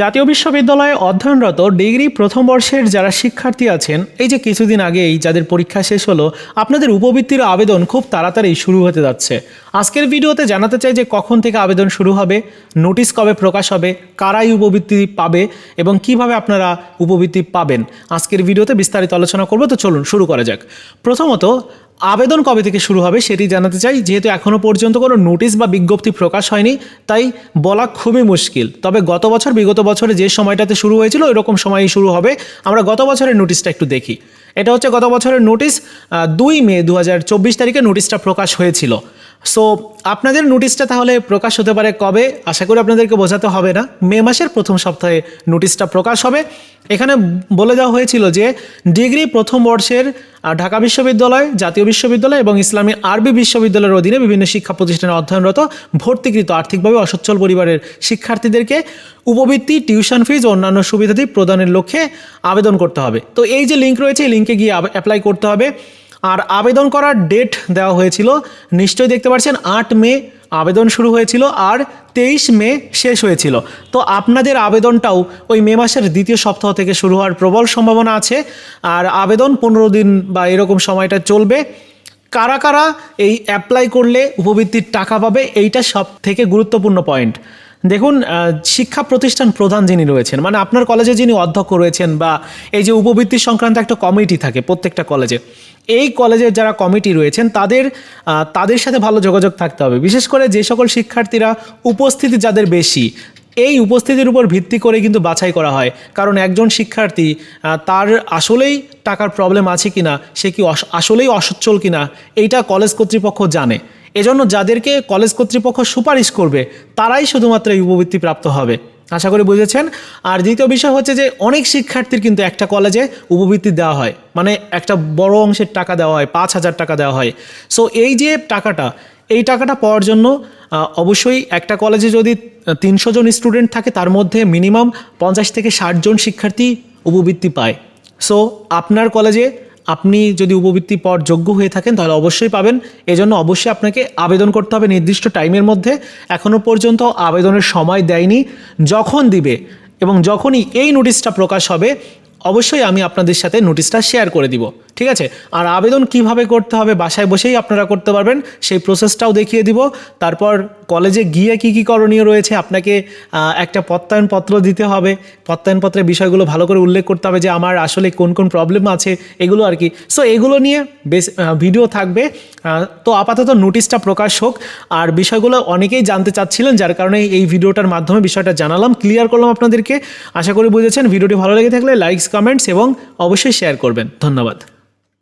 জাতীয় বিশ্ববিদ্যালয়ে অধ্যয়নরত ডিগ্রি প্রথম বর্ষের যারা শিক্ষার্থী আছেন, এই যে কিছুদিন আগেই যাদের পরীক্ষা শেষ হলো, আপনাদের উপবৃত্তির আবেদন খুব তাড়াতাড়ি শুরু হতে যাচ্ছে। আজকের ভিডিওতে জানাতে চাই যে কখন থেকে আবেদন শুরু হবে, নোটিশ কবে প্রকাশ হবে, কারাই উপবৃত্তি পাবে এবং কীভাবে আপনারা উপবৃত্তি পাবেন। আজকের ভিডিওতে বিস্তারিত আলোচনা করব, তো চলুন শুরু করা যাক। প্রথমত আবেদন কবে থেকে শুরু হবে সেটি জানাতে চাই। যেহেতু এখনও পর্যন্ত কোনো নোটিশ বা বিজ্ঞপ্তি প্রকাশ হয়নি, তাই বলা খুবই মুশকিল। তবে গত বছর, বিগত বছরে যে সময়টাতে শুরু হয়েছিল এরকম সময়ই শুরু হবে। আমরা গত বছরের নোটিশটা একটু দেখি। এটা হচ্ছে গত বছরের নোটিশ দুই মে দু হাজার চব্বিশ তারিখে নোটিশটা প্রকাশ হয়েছিল। সো আপনাদের নোটিশটা তাহলে প্রকাশ হতে পারে কবে? আশা করি আপনাদেরকে বোঝাতে হবে না। মে মাসের প্রথম সপ্তাহে নোটিশটা প্রকাশ হবে। এখানে বলে দেওয়া হয়েছিল যে, ডিগ্রি প্রথম বর্ষের ঢাকা বিশ্ববিদ্যালয়, জাতীয় বিশ্ববিদ্যালয় এবং ইসলামী আরবি বিশ্ববিদ্যালয়ের অধীনে বিভিন্ন শিক্ষা প্রতিষ্ঠানে অধ্যয়নরত, ভর্তিকৃত, আর্থিকভাবে অসচ্ছল পরিবারের শিক্ষার্থীদেরকে উপবৃত্তি টিউশন ফিজ ও অন্যান্য সুবিধাদি প্রদানের লক্ষ্যে আবেদন করতে হবে। তো এই যে লিঙ্ক রয়েছে, এই লিঙ্কে গিয়ে অ্যাপ্লাই করতে হবে। আর আবেদন করার ডেট দেওয়া হয়েছিল। নিশ্চয়ই দেখতে পাচ্ছেন, আট মে আবেদন শুরু হয়েছিল আর তেইশ মে শেষ হয়েছিল। তো আপনাদের আবেদনটাও ওই মে মাসের দ্বিতীয় সপ্তাহ থেকে শুরু হওয়ার প্রবল সম্ভাবনা আছে। আর আবেদন পনেরো দিন বা এরকম সময়টা চলবে। কারা কারা এই অ্যাপ্লাই করলে উপবৃত্তির টাকা পাবে, এইটা সব থেকে গুরুত্বপূর্ণ পয়েন্ট দেখুন শিক্ষা প্রতিষ্ঠান প্রধান যিনি রয়েছেন মানে আপনার কলেজে যিনি অধ্যক্ষ রয়েছেন বা এই যে উপবৃত্তি সংক্রান্ত একটা কমিটি থাকে প্রত্যেকটা কলেজে, এই কলেজের যারা কমিটি রয়েছেন, তাদের তাদের সাথে ভালো যোগাযোগ থাকতে হবে। বিশেষ করে যে সকল শিক্ষার্থীরা উপস্থিতি যাদের বেশি, এই উপস্থিতির উপর ভিত্তি করে কিন্তু বাছাই করা হয়। কারণ একজন শিক্ষার্থী তার আসলেই টাকার প্রবলেম আছে কিনা, সে কি আসলেই অসচ্ছল কিনা, এইটা কলেজ কর্তৃপক্ষ জানে। এজন্য যাদেরকে কলেজ কর্তৃপক্ষ সুপারিশ করবে, তারাই শুধুমাত্র এই উপবৃত্তি প্রাপ্ত হবে। আশা করি বুঝেছেন? আর দ্বিতীয় বিষয় হচ্ছে যে, অনেক শিক্ষার্থীর কিন্তু একটা কলেজে উপবৃত্তি দেওয়া হয়। মানে একটা বড় অংশের টাকা দেওয়া হয়, পাঁচ হাজার টাকা দেওয়া হয়। সো এই যে টাকাটা, এই টাকাটা পাওয়ার জন্য অবশ্যই একটা কলেজে যদি তিনশো জন স্টুডেন্ট থাকে, তার মধ্যে মিনিমাম পঞ্চাশ থেকে ষাট জন শিক্ষার্থী উপবৃত্তি পায়। সো আপনার কলেজে আপনি যদি উপবৃত্তি পাওয়ার যোগ্য হয়ে থাকেন, তাহলে অবশ্যই পাবেন। এজন্য অবশ্যই আপনাকে আবেদন করতে হবে নির্দিষ্ট টাইমের মধ্যে। এখনও পর্যন্ত আবেদনের সময় দেয়নি। যখন দিবে এবং যখনই এই নোটিশটা প্রকাশ হবে, অবশ্যই আমি আপনাদের সাথে নোটিশটা শেয়ার করে দিব। ঠিক আছে? আর আবেদন কীভাবে করতে হবে? বাসায় বসেই আপনারা করতে পারবেন। সেই প্রসেসটাও দেখিয়ে দিব। তারপর কলেজে গিয়ে কি কি করণীয় রয়েছে? আপনাকে একটা প্রত্যয়নপত্র দিতে হবে। প্রত্যয়নপত্রের বিষয়গুলো ভালো করে উল্লেখ করতে হবে যে, আমার আসলে কোন কোন প্রবলেম আছে? এগুলো আর কি। সো এগুলো নিয়ে বেশ ভিডিও থাকবে। তো আপাতত নোটিশটা প্রকাশ হোক। আর বিষয়গুলো অনেকেই জানতে চাচ্ছিলেন, যার কারণে এই ভিডিওটার মাধ্যমে বিষয়টা জানালাম। ক্লিয়ার করলাম আপনাদেরকে। আশা করি বুঝেছেন। ভিডিওটি ভালো লেগে থাকলে লাইকস কমেন্টস এবং অবশ্যই শেয়ার করবেন। ধন্যবাদ।